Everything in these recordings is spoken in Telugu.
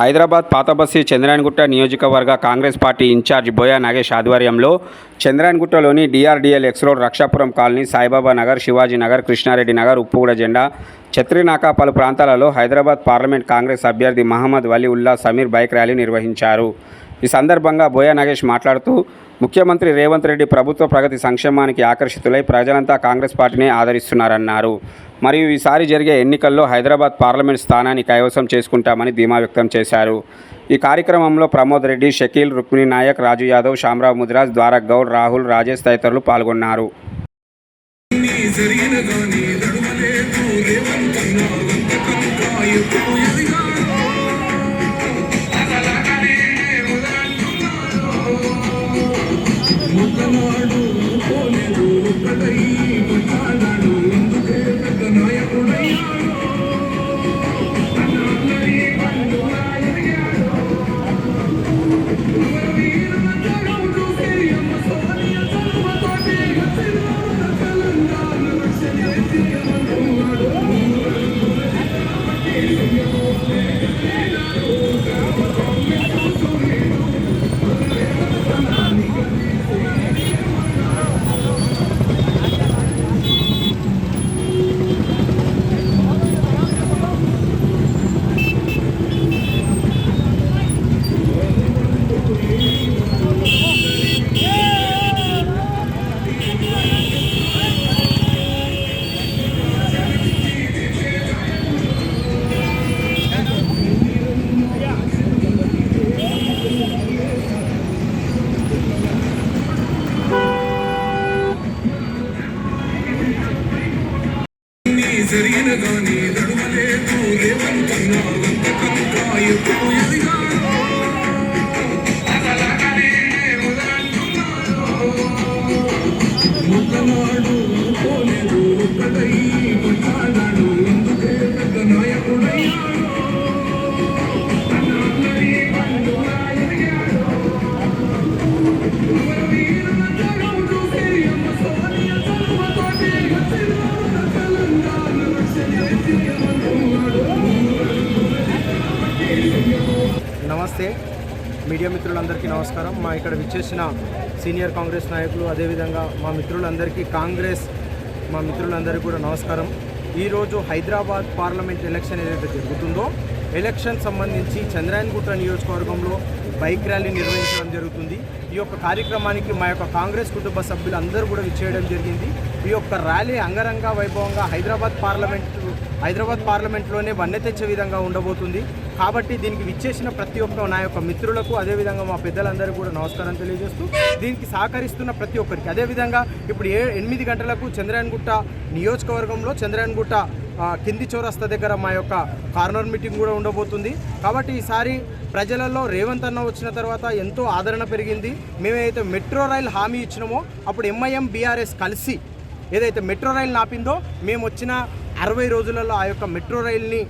హైదరాబాద్ పాతబస్సీ చంద్రాయణగుట్ట నియోజకవర్గ కాంగ్రెస్ పార్టీ ఇన్ఛార్జ్ బోయా నాగేష్ ఆధ్వర్యంలో చంద్రాయణగుట్టలోని DRDL X road Rakshapuram colony Saibaba Nagar Shivaji Nagar Krishnareddy Nagar Uppuguda జెండా ఛత్రినాక పలు ప్రాంతాలలో హైదరాబాద్ పార్లమెంట్ కాంగ్రెస్ అభ్యర్థి Mohammed Waliullah Sameer bike rally నిర్వహించారు. ఈ సందర్భంగా బోయా నాగేష్ మాట్లాడుతూ ముఖ్యమంత్రి రేవంత్ రెడ్డి ప్రభుత్వ ప్రగతి సంక్షేమానికి ఆకర్షితులై ప్రజలంతా కాంగ్రెస్ పార్టీని ఆదరిస్తున్నారన్నారు. మరియు ఈసారి జరిగే ఎన్నికల్లో హైదరాబాద్ పార్లమెంట్ స్థానాన్ని కైవసం చేసుకుంటామని ధీమా వ్యక్తం చేశారు. ఈ కార్యక్రమంలో ప్రమోద్ రెడ్డి షకీల్ రుక్మిణి నాయక్ రాజు యాదవ్ శామరావు ముదిరాజ్ ద్వారక్ గౌడ్ రాహుల్ రాజేష్ తదితరులు పాల్గొన్నారు. జరిగిన గాని నడుమలేదు రేవంతన్నా వంతకం ఎప్పుడు ఎదిగా నమస్తే. మీడియా మిత్రులందరికీ నమస్కారం. మా ఇక్కడ విచ్చేసిన సీనియర్ కాంగ్రెస్ నాయకులు అదేవిధంగా మా మిత్రులందరికీ కాంగ్రెస్ మా మిత్రులందరికీ కూడా నమస్కారం. ఈరోజు హైదరాబాద్ పార్లమెంట్ ఎలక్షన్ ఏదైతే జరుగుతుందో ఎలక్షన్ సంబంధించి చంద్రాయన్గుట్ట నియోజకవర్గంలో బైక్ ర్యాలీ నిర్వహించడం జరుగుతుంది. ఈ యొక్క కార్యక్రమానికి మా యొక్క కాంగ్రెస్ కుటుంబ సభ్యులు అందరూ కూడా విచ్చేయడం జరిగింది. ఈ యొక్క ర్యాలీ అంగరంగ వైభవంగా హైదరాబాద్ పార్లమెంట్ హైదరాబాద్ పార్లమెంట్లోనే వన్నె తెచ్చే విధంగా ఉండబోతుంది. కాబట్టి దీనికి విచ్చేసిన ప్రతి ఒక్క నా యొక్క మిత్రులకు అదేవిధంగా మా పెద్దలందరూ కూడా నమస్కారం తెలియజేస్తూ దీనికి సహకరిస్తున్న ప్రతి ఒక్కరికి. అదేవిధంగా ఇప్పుడు ఏ ఎనిమిది గంటలకు చంద్రాయన్గుట్ట నియోజకవర్గంలో చంద్రాయన్గుట్ట కింది చౌరస్తా దగ్గర మా యొక్క కార్నర్ మీటింగ్ కూడా ఉండబోతుంది. కాబట్టి ఈసారి ప్రజలలో రేవంత్ అన్న వచ్చిన తర్వాత ఎంతో ఆదరణ పెరిగింది. మేమైతే మెట్రో రైల్ హామీ ఇచ్చినామో అప్పుడు ఎంఐఎం బీఆర్ఎస్ కలిసి ఏదైతే మెట్రో రైల్ నాపిందో మేము వచ్చిన అరవై రోజులలో ఆ యొక్క మెట్రో రైల్ని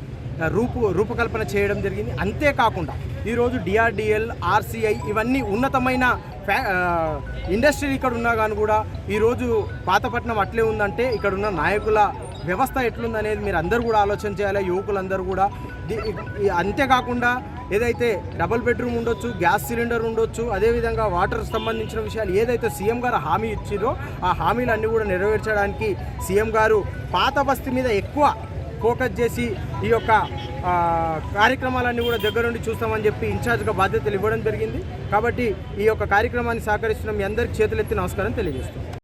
రూపు రూపకల్పన చేయడం జరిగింది. అంతేకాకుండా ఈరోజు డిఆర్డిఎల్ ఆర్సీఐ ఇవన్నీ ఉన్నతమైన ఫ్యా ఇండస్ట్రీ ఇక్కడ ఉన్నా కానీ కూడా ఈరోజు పాతపట్నం అట్లే ఉందంటే ఇక్కడ ఉన్న నాయకుల వ్యవస్థ ఎట్లుందనేది మీరు అందరూ కూడా ఆలోచన చేయాలి యువకులందరూ కూడా. అంతేకాకుండా ఏదైతే డబుల్ బెడ్రూమ్ ఉండొచ్చు గ్యాస్ సిలిండర్ ఉండొచ్చు అదేవిధంగా వాటర్ సంబంధించిన విషయాలు ఏదైతే సీఎం గారు హామీ ఇచ్చిరో ఆ హామీలన్నీ కూడా నెరవేర్చడానికి సీఎం గారు పాత బస్తీ మీద ఎక్కువ ఫోకస్ చేసి ఈ యొక్క కార్యక్రమాలన్నీ కూడా దగ్గరుండి చూస్తామని చెప్పి ఇన్ఛార్జ్గా బాధ్యతలు ఇవ్వడం జరిగింది. కాబట్టి ఈ యొక్క కార్యక్రమాన్ని సహకరిస్తున్న మీ అందరికీ చేతులెత్తి నమస్కారం తెలియజేస్తున్నాం.